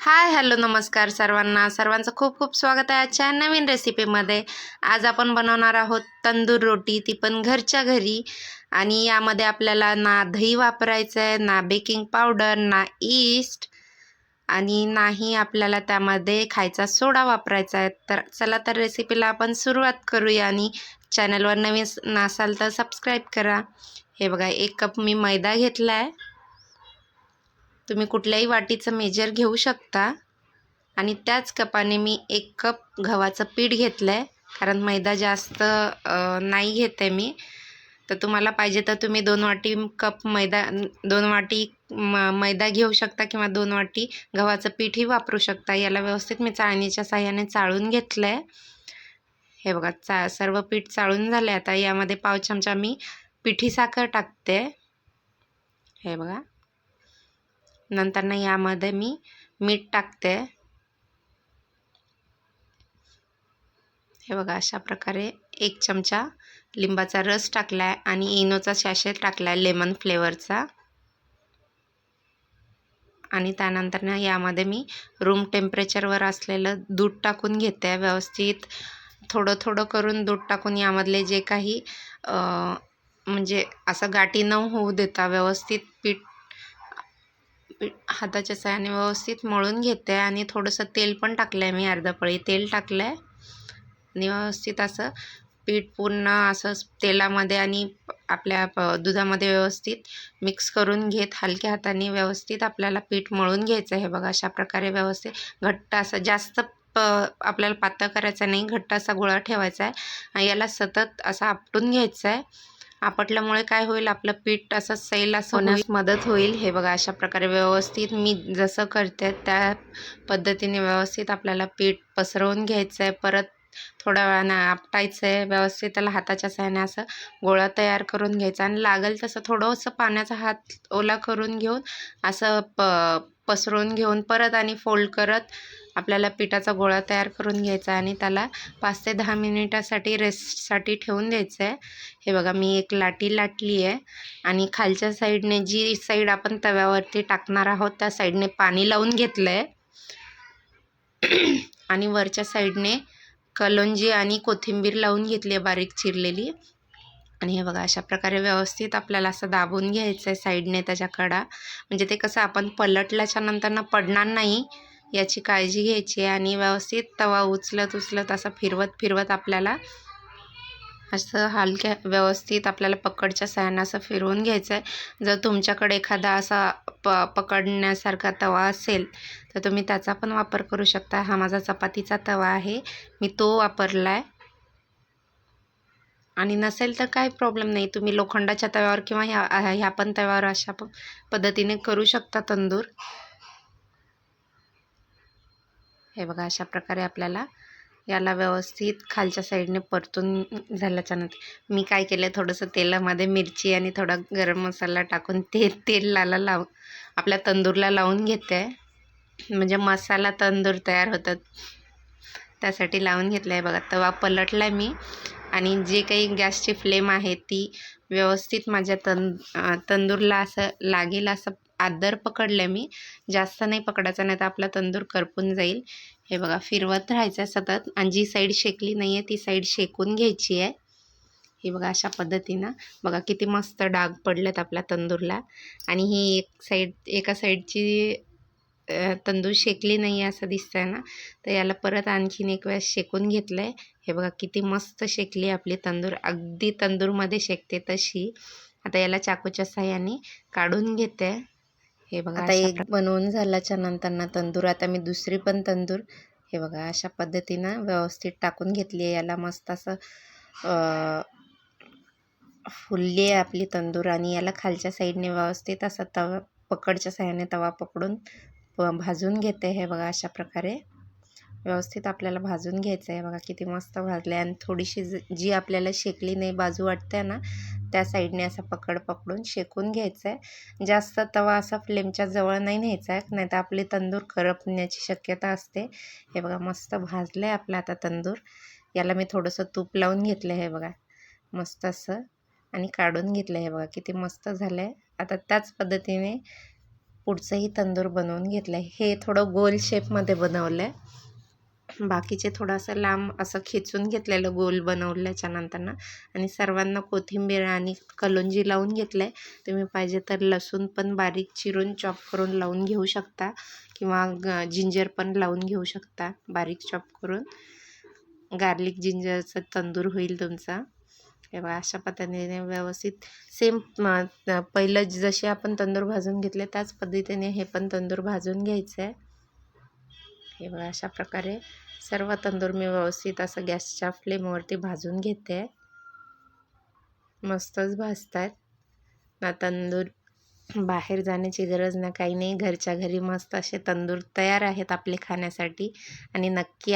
Hi hello नमस्कार सर्वांना. सर्वांचं खूप खूप स्वागत आहे आजच्या नवीन रेसिपीमध्ये. आज आपण बनवणार आहोत तंदूर रोटी. ती पण घरच्या घरी. आणि यामध्ये आपल्याला ना दही वापरायचं आहे ना बेकिंग पावडर ना ईस्ट आणि नाही आपल्याला त्यामध्ये खायचा सोडा वापरायचा आहे. तर चला तर रेसिपीला आपण सुरुवात करूया. आणि चॅनलवर नवीन नसाल तर सबस्क्राईब करा. हे बघा एक कप मी मैदा घेतला आहे तुम्ही कुठल्याही वाटीचं मेजर घेऊ शकता. आणि त्याच कपाने मी एक कप गव्हाचं पीठ घेतलं आहे कारण मैदा जास्त नाही घेते मी. तर तुम्हाला पाहिजे तर तुम्ही दोन वाटी कप मैदा दोन वाटी म मैदा घेऊ शकता किंवा दोन वाटी गव्हाचं पीठही वापरू शकता. याला व्यवस्थित मी चाळणीच्या साह्याने चाळून घेतलं आहे हे बघा चा सर्व पीठ चाळून झाले आता यामध्ये पाव चमचा मी पिठी साखर टाकते. हे बघा. नंतरनं यामध्ये मी मीठ टाकते. हे बघा अशा प्रकारे एक चमचा लिंबाचा रस टाकला आहे आणि इनोचा शॅशे टाकला आहे लेमन फ्लेवरचा. आणि त्यानंतर ना यामध्ये मी रूम टेम्परेचरवर असलेलं दूध टाकून घेते. व्यवस्थित थोडं थोडं करून दूध टाकून यामधले जे काही म्हणजे असं गाठी न होऊ देता व्यवस्थित पीठ पीठ हाताच्या साहाय्याने व्यवस्थित मळून घेते आणि थोडंसं तेल पण टाकलं आहे मी अर्धा पळी. तेल टाकलं आहे आणि व्यवस्थित असं पीठ पूर्ण असं तेलामध्ये आणि आपल्या प दुधामध्ये व्यवस्थित मिक्स करून घेत हलक्या हाताने व्यवस्थित आपल्याला पीठ मळून घ्यायचं आहे बघा अशा प्रकारे व्यवस्थित घट्ट असं जास्त प आपल्याला पातळ करायचं नाही घट्ट असा गोळा ठेवायचा आहे याला सतत असा आपटून घ्यायचं आहे आपटल्यामुळे काय होईल? आपलं पीठ असं सैल असं होण्यास मदत होईल. हे बघा अशा प्रकारे व्यवस्थित मी जसं करते त्या पद्धतीने व्यवस्थित आपल्याला पीठ पसरवून घ्यायचं आहे परत थोड्या वेळानं आपटायचं आहे व्यवस्थित त्याला हाताच्या सहाय्याने असं गोळा तयार करून घ्यायचा. आणि लागेल तसं थोडंसं पाण्याचा हात ओला करून घेऊन असं प पसरून घेऊन परत आणि फोल्ड करत आपल्याला पिठाचा गोळा तयार करून घ्यायचा आणि त्याला पाच ते दहा मिनिटासाठी रेस्टसाठी ठेवून द्यायचं आहे. हे बघा मी एक लाटी लाटली आहे आणि खालच्या साईडने जी साईड आपण तव्यावरती टाकणार आहोत त्या साईडने पाणी लावून घेतलं आहे आणि वरच्या साईडने कलोंजी आणि कोथिंबीर लावून घेतली आहे बारीक चिरलेली. आणि हे बघा अशा प्रकारे व्यवस्थित आपल्याला असं दाबून घ्यायचं आहे साईडने त्याच्या कडा. म्हणजे ते कसं आपण पलटल्याच्या नंतर पडणार नाही याची काळजी घ्यायची आहे आणि व्यवस्थित तवा उचलत उचलत असं फिरवत फिरवत आपल्याला असं हलक्या व्यवस्थित आपल्याला पकडच्या साह्यानं असं फिरवून घ्यायचं आहे जर तुमच्याकडे एखादा असा प पकडण्यासारखा तवा असेल तर तुम्ही त्याचा पण वापर करू शकता. हा माझा चपातीचा तवा आहे. मी तो वापरला आहे आणि नसेल तर काही प्रॉब्लेम नाही. तुम्ही लोखंडाच्या तव्यावर किंवा ह्या ह्या पण तव्यावर अशा प पद्धतीने करू शकता तंदूर. हे बघा अशा प्रकारे आपल्याला याला व्यवस्थित खालच्या साईडने परतून झाल्याच्यानंतर मी काय केलं थोडंसं तेलामध्ये मिरची आणि थोडा गरम मसाला टाकून ते तेल लाला लाव आपल्या तंदूरला लावून घेते. म्हणजे मसाला तंदूर तयार होतात. त्यासाठी लावून घेतलं आहे बघा तवा पलटला आहे मी. आणि जे काही गॅसची फ्लेम आहे ती व्यवस्थित माझ्या तं तंदूरला असं लागेल असं आदर पकडलं मी. जास्त नाही पकडायचं नाही तर आपला तंदूर करपून जाईल. हे बघा फिरवत राहायचं सतत. आणि जी साईड शेकली नाही आहे ती साईड शेकून घ्यायची आहे. हे बघा अशा पद्धतीनं. बघा किती मस्त डाग पडलेत आपल्या तंदूरला. आणि ही एक साईड एका साईडची तंदूर शेकली नाही आहे असं दिसतं ना. तर याला परत आणखीन एक वेळेस शेकून घेतलं आहे हे बघा किती मस्त शेकली आपली तंदूर. अगदी तंदूरमध्ये शेकते तशी. आता याला चाकूच्या साह्याने काढून घेते. हे बघा आता एक बनवून झाल्याच्यानंतर ना तंदूर आता मी दुसरी पण तंदूर. हे बघा अशा पद्धतीनं व्यवस्थित टाकून घेतली आहे याला. मस्त असं फुलली आहे आपली तंदूर आणि याला खालच्या साईडने व्यवस्थित असं तवा पकडच्या साह्याने तवा पकडून भाजून घेते. हे बघा अशा प्रकारे. व्यवस्थित आपल्याला भाजून घ्यायचं आहे. बघा किती मस्त भाजलं आहे आणि थोडीशी जी आपल्याला शेकली नाही बाजू वाटते ना त्या साईडने असं पकड पकडून शेकून घ्यायचं आहे. जास्त तवा असा फ्लेमच्या जवळ नाही न्यायचा आहे नाही तर आपले तंदूर करपण्याची शक्यता असते. हे बघा मस्त भाजलं आहे आपलं आता तंदूर. याला मी थोडंसं तूप लावून घेतलं आहे बघा. मस्त असं. आणि काढून घेतलं आहे बघा किती मस्त झालं आहे. आता त्याच पद्धतीने पुढचंही तंदूर बनवून घेतलं आहे. हे थोडं गोल शेपमध्ये बनवलं आहे. बाकीचे थोडंसं लांब असं खेचून घेतलेलं गोल बनवल्याच्या नंतरनं. आणि सर्वांना कोथिंबीर आणि कलोंजी लावून घेतलं आहे तुम्ही पाहिजे तर लसूण पण बारीक चिरून चॉप करून लावून घेऊ शकता. किंवा ग जिंजर पण लावून घेऊ शकता बारीक चॉप करून. गार्लिक जिंजरचं तंदूर होईल तुमचा. तेव्हा अशा पद्धतीने व्यवस्थित सेम पहिलं जसे आपण तंदूर भाजून घेतले त्याच पद्धतीने हे पण तंदूर भाजून घ्यायचं आहे हे बघा अशा प्रकारे सर्व तंदूर मी व्यवस्थित असं गॅसच्या फ्लेमवरती भाजून घेते. मस्तच भाजत आहेत ना तंदूर बाहेर जाण्याची गरज ना काही नाही. घरच्या घरी मस्त असे तंदूर तयार आहेत आपले खाण्यासाठी. आणि नक्की